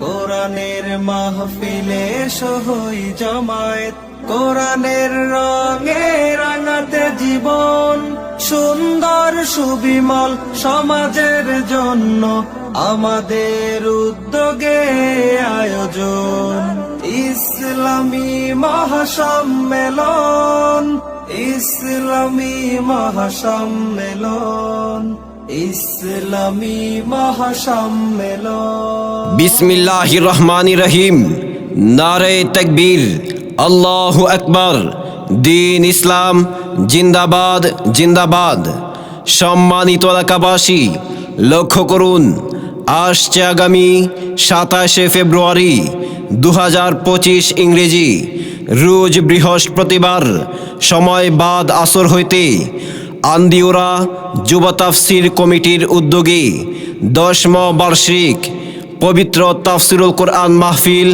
কোরআনের মাহফিলে সহই জমায়েত, কোরআনের রঙে রাঙাতে জীবন, সুন্দর সুবিমল সমাজের জন্য আমাদের উদ্যোগে আয়োজন। ইসলামী মহাসম্মেলন ইসলামী মহাসম্মেলন। ইসলামী মহাসম্মেলন। রহিম। নারে তকবীর। আল্লাহ আকবর। দিন ইসলাম। জিন্দাবাদ জিন্দাবাদ। সম্মানিত এলাকাবাসী, লক্ষ্য করুন, আসছে আগামী সাতাশে ফেব্রুয়ারি দু পঁচিশ ইংরেজি। রোজ বৃহস্পতিবার, সময় বাদ আসর হইতে আন্দিওরা যুব তাফসির কমিটির উদ্যোগে, দশম বার্ষিক পবিত্র তাফসিরুল কোরআন মাহফিল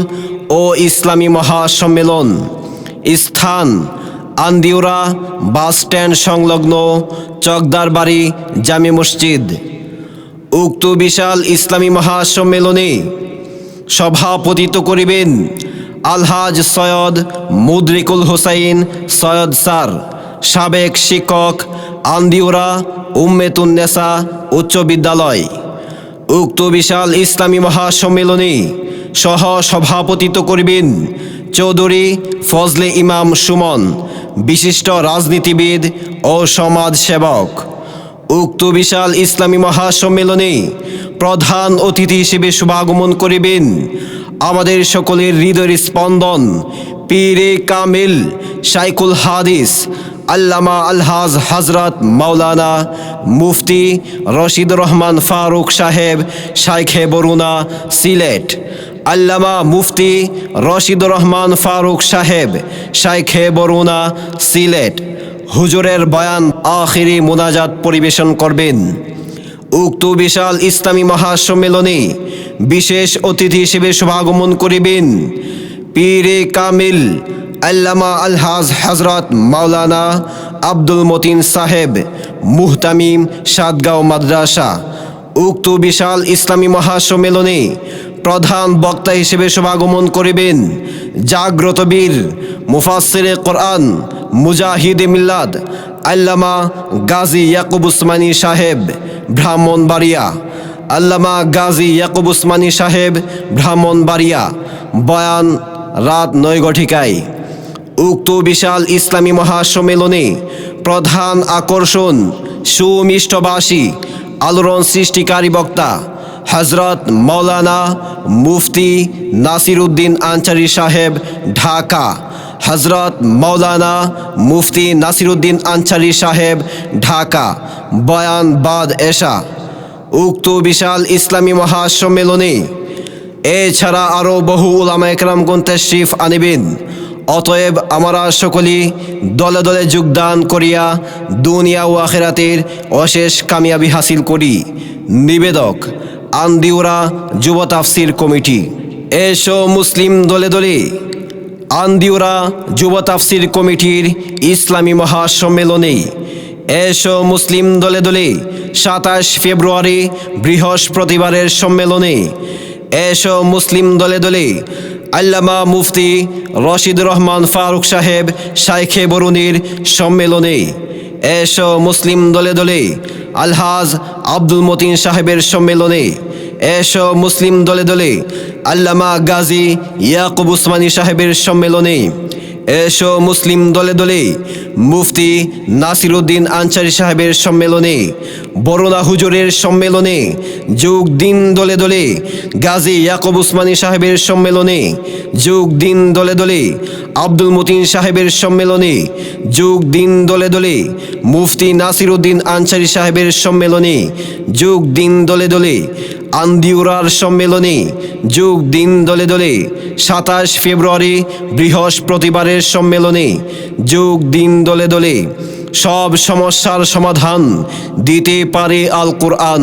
ও ইসলামী মহাসম্মেলন। স্থান, আন্দিউরা বাস স্ট্যান্ড সংলগ্ন চকদার বাড়ি জামে মসজিদ। উক্ত বিশাল ইসলামী মহাসম্মেলনে সভাপতিত্ব করিবেন আলহাজ সৈয়দ মুদরিকুল হোসাইন সৈয়দ স্যার, সাবেক শিক্ষক আন্দিউরা, উম্মেতুন্নেসা উচ্চ বিদ্যালয়। উক্ত বিশাল ইসলামী মহাসম্মেলনে সহ সভাপতিত্ব করিবেন চৌধুরী ফজলে ইমাম সুমন, বিশিষ্ট রাজনীতিবিদ ও সমাজ সেবক উক্ত বিশাল ইসলামী মহাসম্মেলনে প্রধান অতিথি হিসেবে শুভাগমন করিবেন আমাদের সকলের হৃদয়ের স্পন্দন পীরে কামিল সাইকুল হাদিস আল্লামা আলহাজ হজরত মাওলানা মুফতি রশিদ রহমান ফারুক সাহেব, শাইখে বরুণা, সিলেট। আল্লামা মুফতি রশিদ রহমান ফারুক সাহেব, শাইখে বরুণা, সিলেট। হুজুরের বয়ান আখিরি মোনাজাত পরিবেশন করবেন। উক্ত বিশাল ইসলামী মহাসম্মেলনে বিশেষ অতিথি হিসেবে শুভাগমন করিবেন। পীরে কামিল আল্লামা আলহাজ হজরত মাওলানা আব্দুল মতিন সাহেব, মুহতামিম সাদগাঁও মাদ্রাসা। উক্ত বিশাল ইসলামী মহাসম্মেলনে প্রধান বক্তা হিসেবে শুভাগমন করিবেন জাগ্রত বীর মুফাসিরে কোরআন, মুজাহিদ মিল্লাদ, আল্লামা গাজী ইয়াকুব উসমানী সাহেব, ব্রাহ্মণবাড়িয়া। আল্লামা গাজী ইয়াকুব উসমানী সাহেব, ব্রাহ্মণবাড়িয়া। বয়ান রাত নয় উক্ত বিশাল ইসলামী মহাসম্মেলনে প্রধান আকর্ষণ সুমিষ্টবাসী, আলোড়ন সৃষ্টিকারী বক্তা হজরত মৌলানা মুফতি নাসির উদ্দিন আনচারি সাহেব, ঢাকা। হজরত মৌলানা মুফতি নাসির উদ্দিন আনচারি সাহেব, ঢাকা। বয়ান বাদ এশা। উক্ত বিশাল ইসলামী মহাসম্মেলনে এছাড়া আরও বহু উলামা একরামগণ তশরিফ আনিবেন। অতএব আমরা সকলেই দলে দলে যোগদান করিয়া দুনিয়া ও আখেরাতের অশেষ কামিয়াবি হাসিল করি। নিবেদক, আন্দিউরা যুব তাফসির কমিটি। এসো মুসলিম দলে দলে, আন্দিউরা যুব তাফসির কমিটির ইসলামী মহাসম্মেলনে। এসো মুসলিম দলে দলে, সাতাশ ফেব্রুয়ারি বৃহস্পতিবারের সম্মেলনে। এসো মুসলিম দলে দলে আল্লামা মুফতি রশিদ রহমান ফারুক সাহেব, শাইখে বরুণীর সম্মেলনে। এস মুসলিম দলে দলে, আলহাজ আব্দুল মতিন সাহেবের সম্মেলনে। এস মুসলিম দলে দলে, আল্লামা গাজী ইয়াকুব উসমানী সাহেবের সম্মেলনে। এসো মুসলিম দলে দলে, মুফতি নাসিরুদ্দিন আনসারি সাহেবের সম্মেলনে বরোনা হুজুরের সম্মেলনে, যোগ দিন দলে দলে, গাজী ইয়াকুব উসমানী সাহেবের সম্মেলনে, যোগ দিন দলে দলে আব্দুল মতিন সাহেবের সম্মেলনে যোগ দিন দলে দলে, মুফতি নাসিরুদ্দিন আনসারি সাহেবের সম্মেলনে যোগ দিন দলে দলে, আন্দিউরার সম্মেলনে যোগ দিন দলে দলে, সাতাশ ফেব্রুয়ারি বৃহস্পতিবারের সম্মেলনে যোগ দিন দলে দলে, সব সমস্যার সমাধান দিতে পারে আল কোরআন